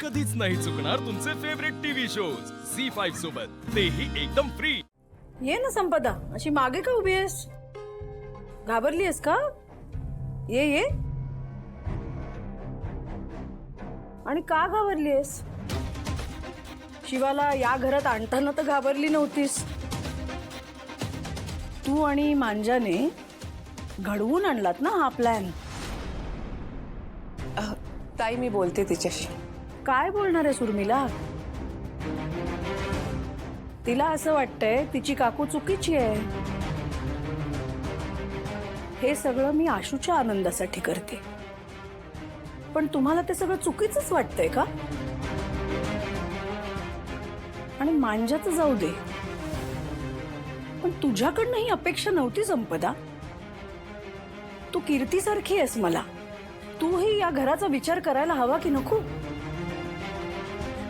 कधीच नाही चुकणार तुमचे favourite TV shows C five सोबत. तेही एकदम फ्री ये ना संपदा. अशी मागे का उभी आहेस? घाबरली आहेस का? ये ये. आणि का घाबरली आहेस? शिवाला या घरात आणताना तर घाबरली नव्हतीस. तू आणि मांजाने घडवून आणलात ना हा प्लॅन ताई मी बोलते तिच्याशी. काय बोलणार आहे उर्मिला तिला असं वाटतंय तिची काकू चुकीची आहे. हे सगळं मी आशूच्या आनंदासाठी करते. पण तुम्हाला ते सगळं चुकीचंच वाटतंय का? आणि मांजाच जाऊ दे. पण तुझ्याकडनं ही अपेक्षा नव्हती संपदा. तू कीर्तीसारखी आहेस मला. तूही या घराचा विचार करायला हवा की नको?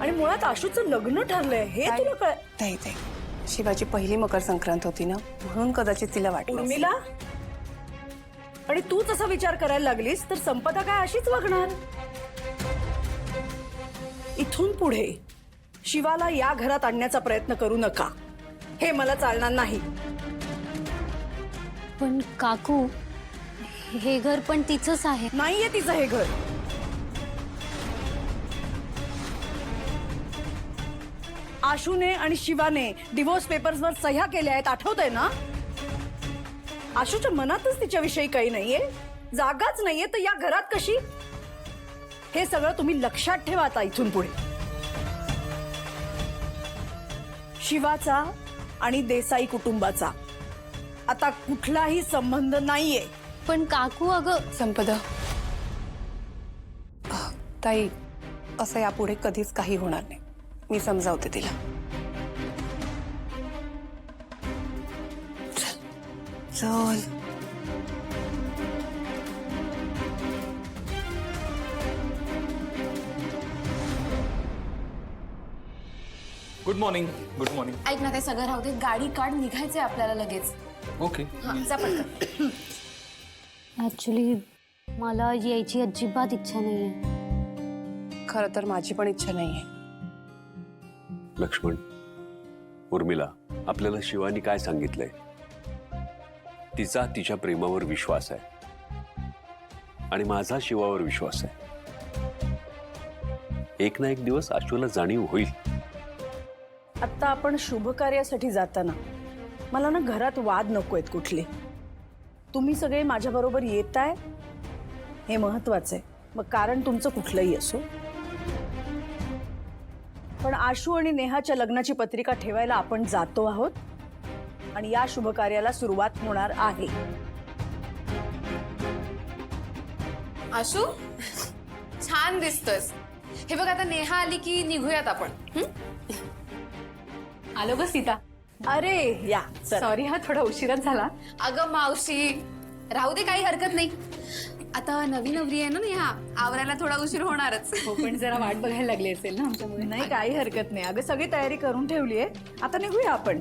आणि मुळात आशूचं लग्न ठरलंय हे तुला कळ ताई ताई. शिवाची पहिली मकर संक्रांत होती ना म्हणून कदाचित तिला वाटलं असेल. उर्मिला? आणि तू तसा विचार करायला लागलीस तर संपदा काय अशीच वागणार? इथून पुढे शिवाला या घरात आणण्याचा प्रयत्न करू नका. हे मला चालणार नाही. पण काकू हे घर पण तिचंच आहे. नाहीये तिचं हे घर. आशूने आणि शिवाने डिवोर्स पेपर्सवर सह्या केल्या आहेत. आठवत ना? आशूच्या मनातच तिच्याविषयी काही नाहीये. जागाच नाहीये तर या घरात कशी? हे सगळं तुम्ही लक्षात ठेवा आता इथून पुढे. शिवाचा आणि देसाई कुटुंबाचा आता कुठलाही संबंध नाहीये. पण काकू अगं संपदा. ताई असं यापुढे कधीच काही होणार नाही. मी समजावते तिला. चल गुड मॉर्निंग गुड मॉर्निंग ऐक ना ते सगळं राहू दे. गाडी काढ निघायचंय आपल्याला लगेच. ओके हा जा पटकन. ऍक्च्युली मला यायची अजिबात इच्छा नाहीये. खरं तर माझी पण इच्छा नाहीये. लक्ष्मण उर्मिला आपल्याला शिवानी काय सांगितलंय? तिचा तिच्या प्रेमावर विश्वास आहे. आणि माझा शिवावर विश्वास आहे. एक ना एक दिवस आशूला जाणीव होईल. आत्ता आपण शुभ कार्यासाठी जाताना मला ना घरात वाद नको आहेत कुठले. तुम्ही सगळे माझ्याबरोबर येताय? येत आहे हे महत्वाचं आहे. मग कारण तुमचं कुठलंही असो. पण आशू आणि नेहाच्या लग्नाची पत्रिका ठेवायला आपण जातो आहोत. आणि या शुभ कार्याला सुरुवात होणार आहे. आशू छान दिसतोस हे बघ आता नेहा आली की निघूयात आपण. हं? आलो ग सीता. अरे या. सॉरी हा थोडा उशिराच झाला. अगं मावशी राहू दे काही हरकत नाही. आता नवी नवरी आहे ना नेहा आवरायला थोडा उशीर होणारच. हो पण जरा वाट बघायला लागली असेल ना आमच्यामुळे. नाही काही हरकत नाही. अगं सगळी तयारी करून ठेवली आहे. आता निघूया आपण.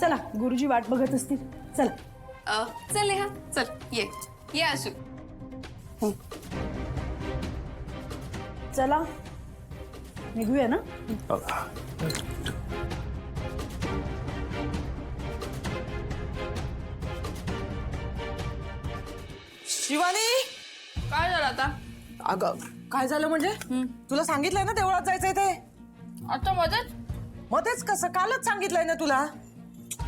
चला गुरुजी वाट बघत असतील. चला. अ, चल नेहा चल ये. ये आशू. चला. निघूया ना? शिवानी! काय झालं आता? अगं काय झालं म्हणजे? तुला सांगितलंय ना देवळात जायचंय ते. आता मदत मध्येच कसं? कालच सांगितलंय ना तुला.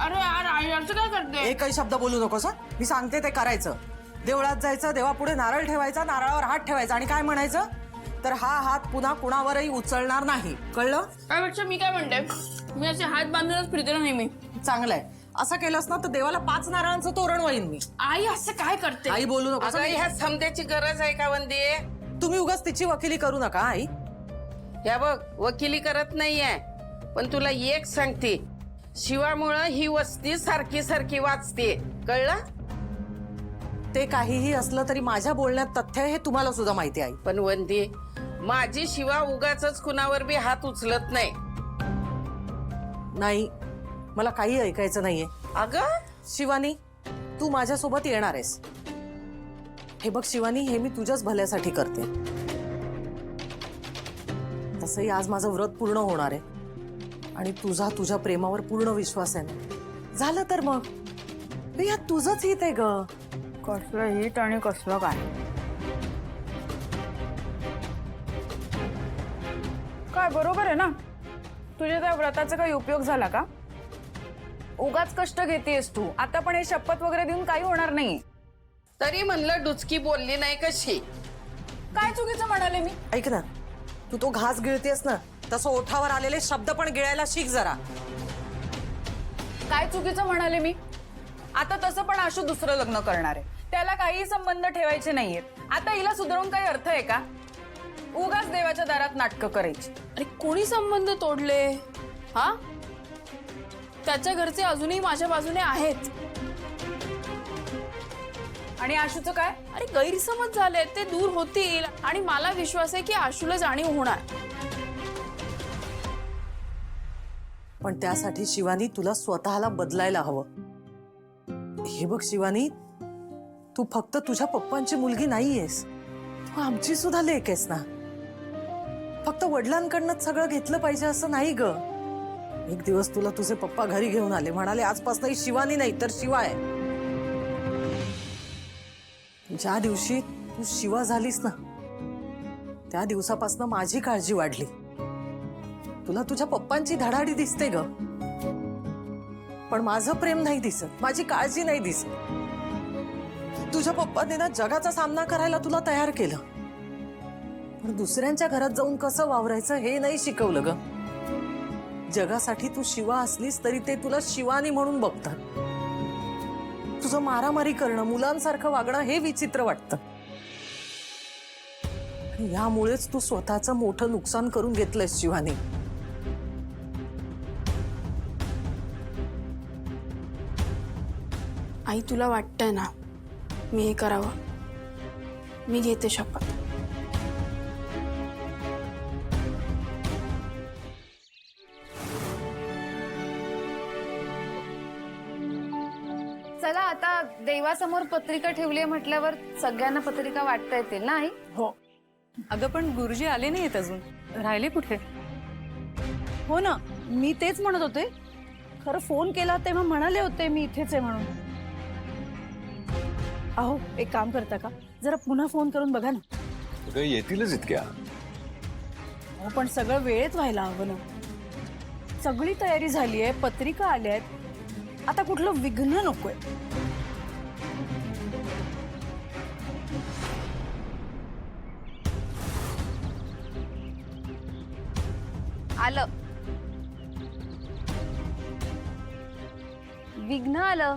अरे यार आई असं काय करते? एकही शब्द बोलू नकोस हं? मी सांगते ते करायचं. देवळात जायचं देवापुढे नारळ ठेवायचा नारळावर हात ठेवायचा. आणि काय म्हणायचं? तर हा हात पुन्हा कुणावरही उचलणार नाही. कळलं? त्यापेक्षा मी काय म्हणते? मी असे हात बांधूनच फिरते ना नेहमी. चांगलंय. असं केलंस ना तर देवाला पाच नारळांचं तोरण वळीन मी. आई असं काय करते? आई बोलू नकोस. हं? ह्या समजायची गरज आहे का वंदे? तुम्ही उगाच तिची वकिली करू नका आई. ह्या बघ वकिली करत नाहीये पण तुला एक सांगते. शिवामुळं ही वस्ती सारखी सारखी वाचते. कळलं? ते काहीही असलं तरी माझ्या बोलण्यात तथ्य आहे हे तुम्हाला सुद्धा माहिती आहे. पण वंदे माझी शिवा उगाच कुणावर बी हात उचलत नाही. नाही मला काही ऐकायचं नाहीये. अगं शिवानी तू माझ्यासोबत येणार आहेस. हे बघ शिवानी हे मी तुझ्याच भल्यासाठी करते. तसंही आज माझं व्रत पूर्ण होणार आहे. आणि तुझा तुझ्या प्रेमावर पूर्ण विश्वास आहे ना. झालं तर मग. या तुझंच हित आहे ग. कसलं हिट आणि कसलं काय? काय बरोबर आहे ना? तुझ्या त्या व्रताचा काही उपयोग झाला का? उगाच कष्ट घेतेस तू. आता पण हे शपथ वगैरे देऊन काही होणार नाही. तरी म्हणलं डुचकी बोलली नाही कशी? काय चुकीचं म्हणाले मी? ऐक ना. तू तो घास गिळतेस ना तसं ओठावर आलेले शब्द पण गिळायला शिक जरा. काय चुकीचं म्हणाले मी? आता तसं पण आशू दुसरं लग्न करणार आहे. त्याला काही संबंध ठेवायचे नाहीयेत. आता हिला सुधारून काही अर्थ आहे का? उगाच देवाच्या दारात नाटकं करायची. अरे कोणी संबंध तोडले? हा? त्याच्या घरचे अजूनही माझ्या बाजूने आहेत. आणि आशूचं काय? अरे गैरसमज झाले. ते दूर होतील. आणि मला विश्वास आहे की आशूला जाणीव होणार. पण त्यासाठी शिवानी तुला स्वतःला बदलायला हवं. हे बघ शिवानी तू फक्त तुझ्या पप्पांची मुलगी नाहीयेस. तू आमची सुद्धा लेक आहेस ना. फक्त वडिलांकडनं सगळं घेतलं पाहिजे असं नाही ग. एक दिवस तुला तुझे पप्पा घरी घेऊन आले. म्हणाले आजपासून शिवानी नाही तर शिवा आहे. ज्या दिवशी तू शिवा झालीस ना त्या दिवसापासून माझी काळजी वाढली. तुला तुझ्या पप्पांची धडाडी दिसते ग. पण माझं प्रेम नाही दिसत माझी काळजी नाही दिसत. तुझ्या पप्पाने ना जगाचा सामना करायला तुला तयार केलं. पण दुसऱ्यांच्या घरात जाऊन कसं वावरायचं हे नाही शिकवलं ग. जगासाठी तू शिवा असलीस तरी ते तुला शिवानी म्हणून बघतात. तुझं मारामारी करणं मुलांसारखं वागणं हे विचित्र वाटतं. यामुळेच तू स्वतःचं मोठं नुकसान करून घेतलंयस शिवानी. आई तुला वाटतंय ना मी हे करावं? मी घेते शपथ. चला आता देवासमोर पत्रिका ठेवली म्हटल्यावर सगळ्यांना पत्रिका वाटता येतील ना आई? हो. अगं पण गुरुजी आले नाहीत अजून. राहिले कुठे? हो ना मी तेच म्हणत होते. खरं फोन केला तेव्हा म्हणाले होते मी इथेच आहे म्हणून. अहो एक काम करता का? जरा पुन्हा फोन करून बघा ना. अगं येतीलच इतक्या. हो पण सगळं वेळेत व्हायला हवं ना. सगळी तयारी झाली आहे पत्रिका आल्या आहेत. आता कुठलं विघ्न नकोय. आलं. विघ्न आलं.